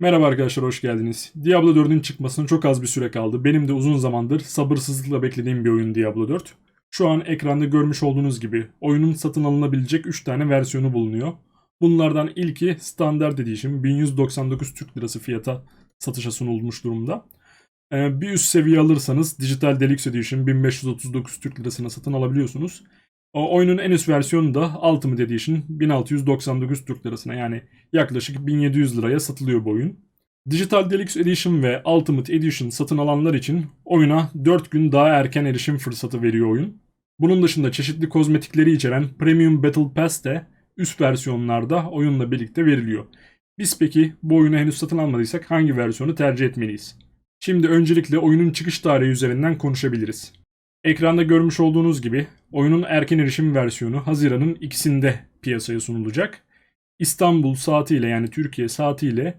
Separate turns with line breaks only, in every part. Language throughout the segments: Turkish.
Merhaba arkadaşlar hoş geldiniz. Diablo 4'ün çıkmasına çok az bir süre kaldı. Benim de uzun zamandır sabırsızlıkla beklediğim bir oyun Diablo 4. Şu an ekranda görmüş olduğunuz gibi oyunun satın alınabilecek 3 tane versiyonu bulunuyor. Bunlardan ilki Standard Edition 1199 Türk Lirası fiyata satışa sunulmuş durumda. Ee, bir üst seviye alırsanız Digital Deluxe Edition 1539 Türk Lirasına satın alabiliyorsunuz. O oyunun en üst versiyonu da Ultimate Edition 1699 Türk Lirasına yani yaklaşık 1700 liraya satılıyor bu oyun. Digital Deluxe Edition ve Ultimate Edition satın alanlar için oyuna 4 gün daha erken erişim fırsatı veriyor oyun. Bunun dışında çeşitli kozmetikleri içeren Premium Battle Pass de üst versiyonlarda oyunla birlikte veriliyor. Biz peki bu oyunu henüz satın almadıysak hangi versiyonu tercih etmeliyiz? Şimdi öncelikle oyunun çıkış tarihi üzerinden konuşabiliriz. Ekranda görmüş olduğunuz gibi oyunun erken erişim versiyonu Haziran'ın ikisinde piyasaya sunulacak. İstanbul saatiyle yani Türkiye saatiyle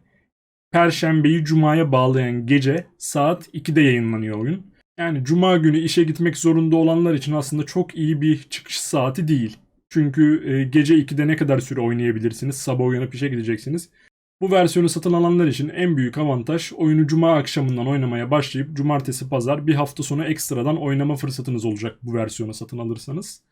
Perşembeyi Cuma'ya bağlayan gece saat 2'de yayınlanıyor oyun. Yani Cuma günü işe gitmek zorunda olanlar için aslında çok iyi bir çıkış saati değil. Çünkü e, gece 2'de ne kadar süre oynayabilirsiniz? Sabah uyanıp işe gideceksiniz. Bu versiyonu satın alanlar için en büyük avantaj oyunu cuma akşamından oynamaya başlayıp cumartesi pazar bir hafta sonu ekstradan oynama fırsatınız olacak bu versiyonu satın alırsanız.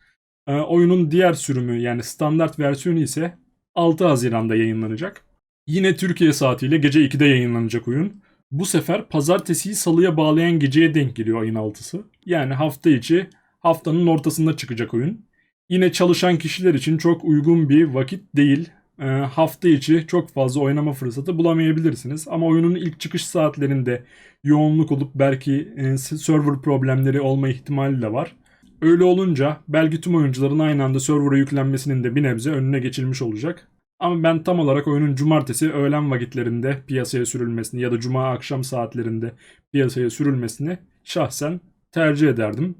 Ee, oyunun diğer sürümü yani standart versiyonu ise 6 Haziran'da yayınlanacak. Yine Türkiye saatiyle gece 2'de yayınlanacak oyun. Bu sefer pazartesiyi salıya bağlayan geceye denk geliyor ayın 6'sı. Yani hafta içi haftanın ortasında çıkacak oyun. Yine çalışan kişiler için çok uygun bir vakit değil e, hafta içi çok fazla oynama fırsatı bulamayabilirsiniz. Ama oyunun ilk çıkış saatlerinde yoğunluk olup belki e, server problemleri olma ihtimali de var. Öyle olunca belki tüm oyuncuların aynı anda server'a yüklenmesinin de bir nebze önüne geçilmiş olacak. Ama ben tam olarak oyunun cumartesi öğlen vakitlerinde piyasaya sürülmesini ya da cuma akşam saatlerinde piyasaya sürülmesini şahsen tercih ederdim.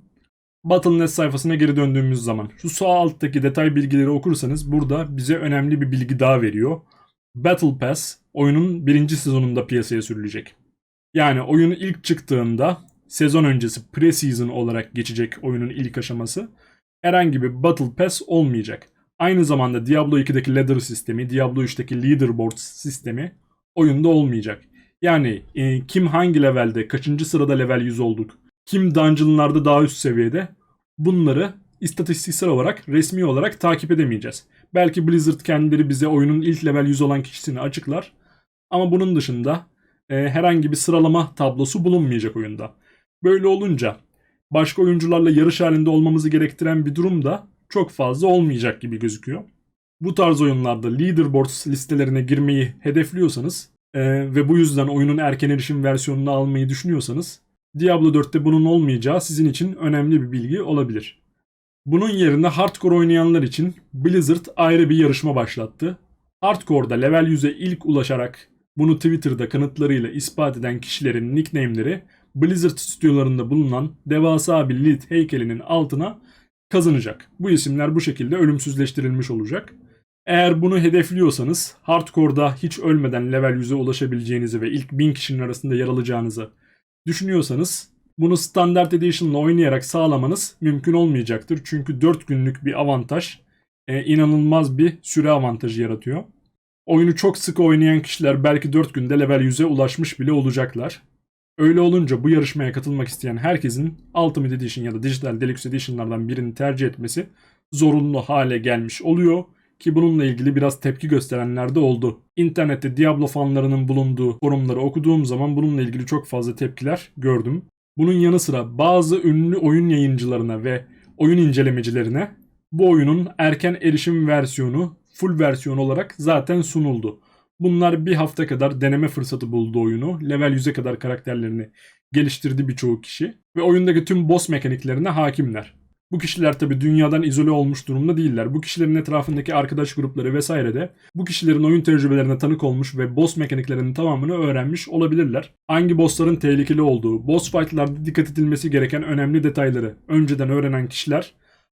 Battle.net sayfasına geri döndüğümüz zaman şu sağ alttaki detay bilgileri okursanız burada bize önemli bir bilgi daha veriyor. Battle Pass oyunun birinci sezonunda piyasaya sürülecek. Yani oyun ilk çıktığında sezon öncesi pre-season olarak geçecek oyunun ilk aşaması. Herhangi bir Battle Pass olmayacak. Aynı zamanda Diablo 2'deki ladder sistemi, Diablo 3'teki leaderboard sistemi oyunda olmayacak. Yani e, kim hangi levelde, kaçıncı sırada level 100 olduk, kim dungeonlarda daha üst seviyede bunları istatistiksel olarak resmi olarak takip edemeyeceğiz. Belki Blizzard kendileri bize oyunun ilk level 100 olan kişisini açıklar. Ama bunun dışında e, herhangi bir sıralama tablosu bulunmayacak oyunda. Böyle olunca başka oyuncularla yarış halinde olmamızı gerektiren bir durum da çok fazla olmayacak gibi gözüküyor. Bu tarz oyunlarda leaderboard listelerine girmeyi hedefliyorsanız e, ve bu yüzden oyunun erken erişim versiyonunu almayı düşünüyorsanız Diablo 4'te bunun olmayacağı sizin için önemli bir bilgi olabilir. Bunun yerine hardcore oynayanlar için Blizzard ayrı bir yarışma başlattı. Hardcore'da level 100'e ilk ulaşarak bunu Twitter'da kanıtlarıyla ispat eden kişilerin nickname'leri Blizzard stüdyolarında bulunan devasa bir Lilith heykelinin altına kazanacak. Bu isimler bu şekilde ölümsüzleştirilmiş olacak. Eğer bunu hedefliyorsanız hardcore'da hiç ölmeden level 100'e ulaşabileceğinizi ve ilk 1000 kişinin arasında yer alacağınızı düşünüyorsanız bunu Standard Edition'la oynayarak sağlamanız mümkün olmayacaktır. Çünkü 4 günlük bir avantaj e, inanılmaz bir süre avantajı yaratıyor. Oyunu çok sık oynayan kişiler belki 4 günde level 100'e ulaşmış bile olacaklar. Öyle olunca bu yarışmaya katılmak isteyen herkesin Ultimate Edition ya da Digital Deluxe Edition'lardan birini tercih etmesi zorunlu hale gelmiş oluyor ki bununla ilgili biraz tepki gösterenler de oldu. İnternette Diablo fanlarının bulunduğu forumları okuduğum zaman bununla ilgili çok fazla tepkiler gördüm. Bunun yanı sıra bazı ünlü oyun yayıncılarına ve oyun incelemecilerine bu oyunun erken erişim versiyonu full versiyon olarak zaten sunuldu. Bunlar bir hafta kadar deneme fırsatı buldu oyunu. Level 100'e kadar karakterlerini geliştirdi birçoğu kişi. Ve oyundaki tüm boss mekaniklerine hakimler. Bu kişiler tabi dünyadan izole olmuş durumda değiller. Bu kişilerin etrafındaki arkadaş grupları vesaire de bu kişilerin oyun tecrübelerine tanık olmuş ve boss mekaniklerinin tamamını öğrenmiş olabilirler. Hangi bossların tehlikeli olduğu, boss fightlarda dikkat edilmesi gereken önemli detayları önceden öğrenen kişiler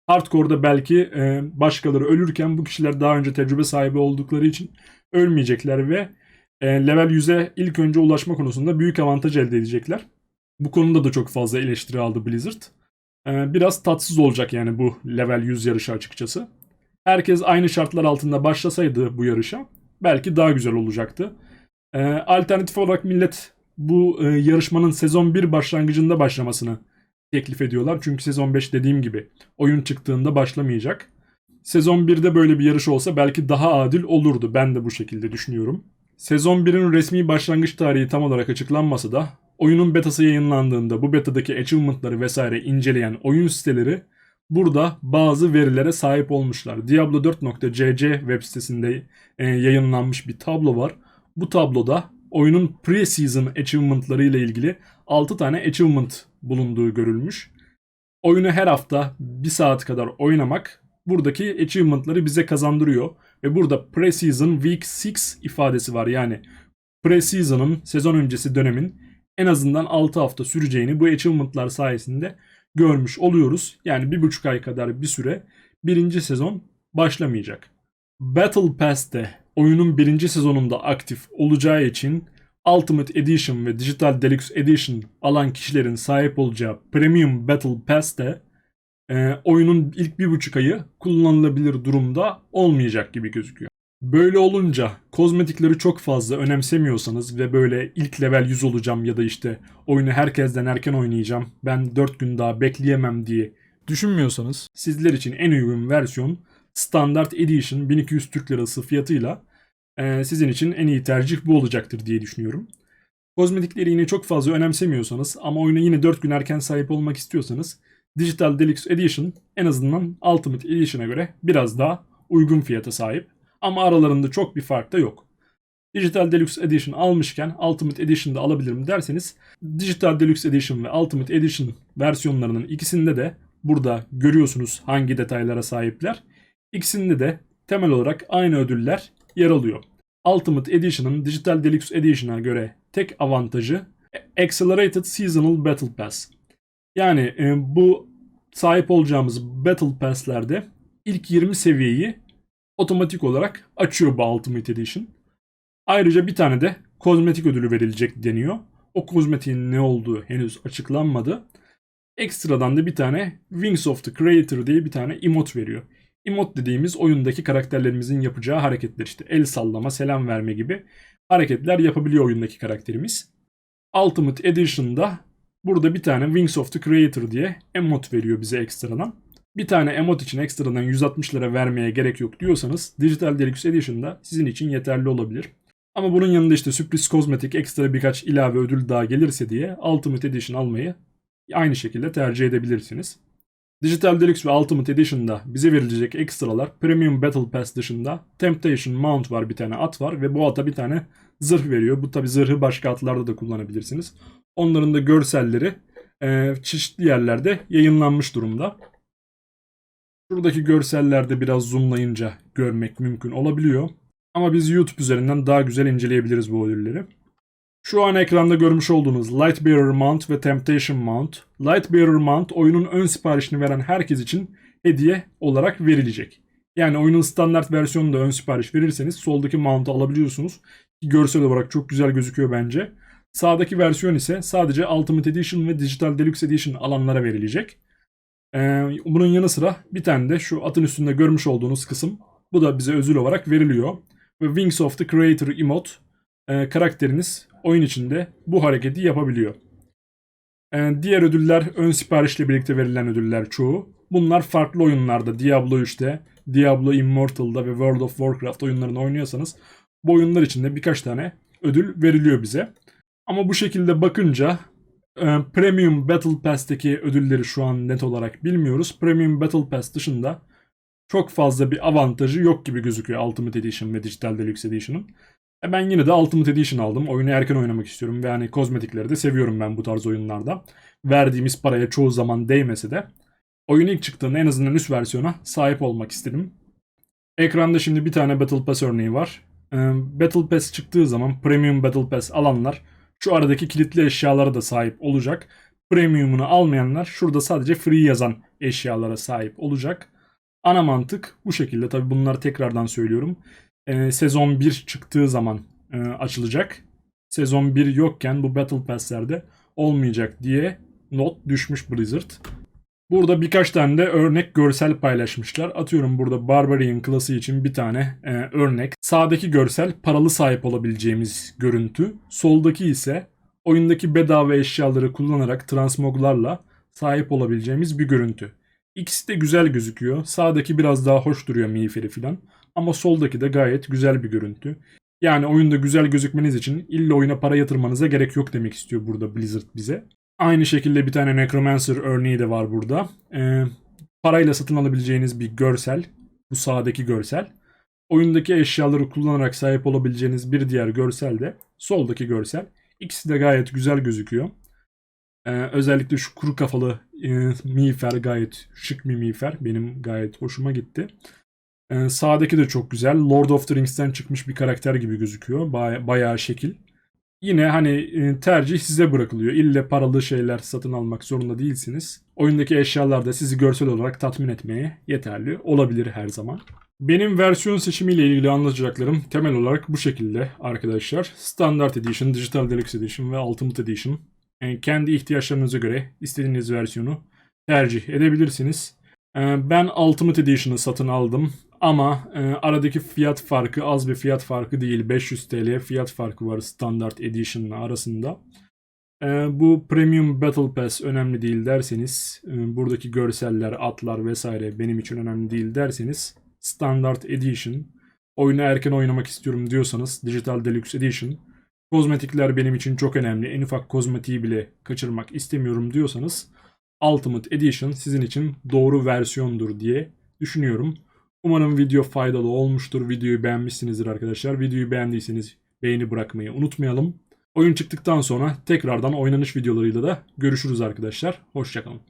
Hardcore'da belki e, başkaları ölürken bu kişiler daha önce tecrübe sahibi oldukları için ölmeyecekler ve e, level 100'e ilk önce ulaşma konusunda büyük avantaj elde edecekler. Bu konuda da çok fazla eleştiri aldı Blizzard. E, biraz tatsız olacak yani bu level 100 yarışı açıkçası. Herkes aynı şartlar altında başlasaydı bu yarışa belki daha güzel olacaktı. Ee, alternatif olarak millet bu e, yarışmanın sezon 1 başlangıcında başlamasını teklif ediyorlar. Çünkü sezon 5 dediğim gibi oyun çıktığında başlamayacak. Sezon 1'de böyle bir yarış olsa belki daha adil olurdu. Ben de bu şekilde düşünüyorum. Sezon 1'in resmi başlangıç tarihi tam olarak açıklanmasa da oyunun betası yayınlandığında bu betadaki achievement'ları vesaire inceleyen oyun siteleri burada bazı verilere sahip olmuşlar. Diablo4.cc web sitesinde e, yayınlanmış bir tablo var. Bu tabloda oyunun pre-season achievement'ları ile ilgili 6 tane achievement bulunduğu görülmüş. Oyunu her hafta 1 saat kadar oynamak buradaki achievement'ları bize kazandırıyor. Ve burada pre-season week 6 ifadesi var. Yani pre-season'ın sezon öncesi dönemin en azından 6 hafta süreceğini bu achievement'lar sayesinde görmüş oluyoruz. Yani bir buçuk ay kadar bir süre birinci sezon başlamayacak. Battle Pass'te oyunun birinci sezonunda aktif olacağı için Ultimate Edition ve Digital Deluxe Edition alan kişilerin sahip olacağı Premium Battle Pass'te e, oyunun ilk bir buçuk ayı kullanılabilir durumda olmayacak gibi gözüküyor. Böyle olunca kozmetikleri çok fazla önemsemiyorsanız ve böyle ilk level 100 olacağım ya da işte oyunu herkesten erken oynayacağım ben 4 gün daha bekleyemem diye düşünmüyorsanız sizler için en uygun versiyon Standard Edition 1200 Türk Lirası fiyatıyla e, sizin için en iyi tercih bu olacaktır diye düşünüyorum. Kozmetikleri yine çok fazla önemsemiyorsanız ama oyuna yine 4 gün erken sahip olmak istiyorsanız Digital Deluxe Edition en azından Ultimate Edition'a göre biraz daha uygun fiyata sahip. Ama aralarında çok bir fark da yok. Digital Deluxe Edition almışken Ultimate Edition'da alabilirim derseniz Digital Deluxe Edition ve Ultimate Edition versiyonlarının ikisinde de burada görüyorsunuz hangi detaylara sahipler. İkisinde de temel olarak aynı ödüller yer alıyor. Ultimate Edition'ın Digital Deluxe Edition'a göre tek avantajı Accelerated Seasonal Battle Pass. Yani e, bu sahip olacağımız Battle Pass'lerde ilk 20 seviyeyi otomatik olarak açıyor bu Ultimate Edition. Ayrıca bir tane de kozmetik ödülü verilecek deniyor. O kozmetiğin ne olduğu henüz açıklanmadı. Ekstradan da bir tane Wings of the Creator diye bir tane emote veriyor. Emote dediğimiz oyundaki karakterlerimizin yapacağı hareketler işte el sallama, selam verme gibi hareketler yapabiliyor oyundaki karakterimiz. Ultimate Edition'da burada bir tane Wings of the Creator diye emote veriyor bize ekstradan. Bir tane emote için ekstradan 160 lira vermeye gerek yok diyorsanız Digital Deluxe Edition'da sizin için yeterli olabilir. Ama bunun yanında işte sürpriz kozmetik ekstra birkaç ilave ödül daha gelirse diye Ultimate Edition almayı aynı şekilde tercih edebilirsiniz. Digital Deluxe ve Ultimate Edition'da bize verilecek ekstralar Premium Battle Pass dışında Temptation Mount var bir tane at var ve bu ata bir tane zırh veriyor. Bu tabi zırhı başka atlarda da kullanabilirsiniz. Onların da görselleri e, çeşitli yerlerde yayınlanmış durumda. Şuradaki görsellerde biraz zoomlayınca görmek mümkün olabiliyor. Ama biz YouTube üzerinden daha güzel inceleyebiliriz bu ödülleri. Şu an ekranda görmüş olduğunuz Lightbearer Mount ve Temptation Mount. Lightbearer Mount oyunun ön siparişini veren herkes için hediye olarak verilecek. Yani oyunun standart versiyonunda ön sipariş verirseniz soldaki mount'u alabiliyorsunuz. Görsel olarak çok güzel gözüküyor bence. Sağdaki versiyon ise sadece Ultimate Edition ve Digital Deluxe Edition alanlara verilecek. Ee, bunun yanı sıra bir tane de şu atın üstünde görmüş olduğunuz kısım. Bu da bize özel olarak veriliyor. Ve Wings of the Creator emote e, karakteriniz oyun içinde bu hareketi yapabiliyor. E, diğer ödüller ön siparişle birlikte verilen ödüller çoğu. Bunlar farklı oyunlarda Diablo 3'te, Diablo Immortal'da ve World of Warcraft oyunlarını oynuyorsanız bu oyunlar içinde birkaç tane ödül veriliyor bize. Ama bu şekilde bakınca Premium Battle Pass'teki ödülleri şu an net olarak bilmiyoruz. Premium Battle Pass dışında çok fazla bir avantajı yok gibi gözüküyor Ultimate Edition ve Digital Deluxe Edition'ın. E ben yine de Ultimate Edition aldım. Oyunu erken oynamak istiyorum ve hani kozmetikleri de seviyorum ben bu tarz oyunlarda. Verdiğimiz paraya çoğu zaman değmese de oyun ilk çıktığında en azından üst versiyona sahip olmak istedim. Ekranda şimdi bir tane Battle Pass örneği var. E, Battle Pass çıktığı zaman Premium Battle Pass alanlar şu aradaki kilitli eşyalara da sahip olacak. Premium'unu almayanlar şurada sadece free yazan eşyalara sahip olacak. Ana mantık bu şekilde. Tabi bunları tekrardan söylüyorum. Ee, sezon 1 çıktığı zaman e, açılacak. Sezon 1 yokken bu Battle Pass'lerde olmayacak diye not düşmüş Blizzard. Burada birkaç tane de örnek görsel paylaşmışlar. Atıyorum burada Barbarian klası için bir tane e, örnek. Sağdaki görsel paralı sahip olabileceğimiz görüntü. Soldaki ise oyundaki bedava eşyaları kullanarak transmoglarla sahip olabileceğimiz bir görüntü. İkisi de güzel gözüküyor. Sağdaki biraz daha hoş duruyor miğferi falan. Ama soldaki de gayet güzel bir görüntü. Yani oyunda güzel gözükmeniz için illa oyuna para yatırmanıza gerek yok demek istiyor burada Blizzard bize. Aynı şekilde bir tane Necromancer örneği de var burada. Ee, parayla satın alabileceğiniz bir görsel. Bu sağdaki görsel. Oyundaki eşyaları kullanarak sahip olabileceğiniz bir diğer görsel de soldaki görsel. İkisi de gayet güzel gözüküyor. Ee, özellikle şu kuru kafalı e, miğfer gayet şık bir miğfer. Benim gayet hoşuma gitti. Ee, sağdaki de çok güzel. Lord of the Rings'ten çıkmış bir karakter gibi gözüküyor. Baya, bayağı şekil. Yine hani e, tercih size bırakılıyor. İlle paralı şeyler satın almak zorunda değilsiniz. Oyundaki eşyalar da sizi görsel olarak tatmin etmeye yeterli olabilir her zaman. Benim versiyon seçimiyle ilgili anlatacaklarım temel olarak bu şekilde arkadaşlar. Standard Edition, Digital Deluxe Edition ve Ultimate Edition. Yani kendi ihtiyaçlarınıza göre istediğiniz versiyonu tercih edebilirsiniz. Ee, Ben Ultimate Edition'ı satın aldım ama e, aradaki fiyat farkı az bir fiyat farkı değil. 500 TL fiyat farkı var Standard Edition'la arasında. Ee, Bu Premium Battle Pass önemli değil derseniz, e, buradaki görseller, atlar vesaire benim için önemli değil derseniz Standard Edition, oyunu erken oynamak istiyorum diyorsanız Digital Deluxe Edition, kozmetikler benim için çok önemli, en ufak kozmetiği bile kaçırmak istemiyorum diyorsanız Ultimate Edition sizin için doğru versiyondur diye düşünüyorum. Umarım video faydalı olmuştur. Videoyu beğenmişsinizdir arkadaşlar. Videoyu beğendiyseniz beğeni bırakmayı unutmayalım. Oyun çıktıktan sonra tekrardan oynanış videolarıyla da görüşürüz arkadaşlar. Hoşçakalın.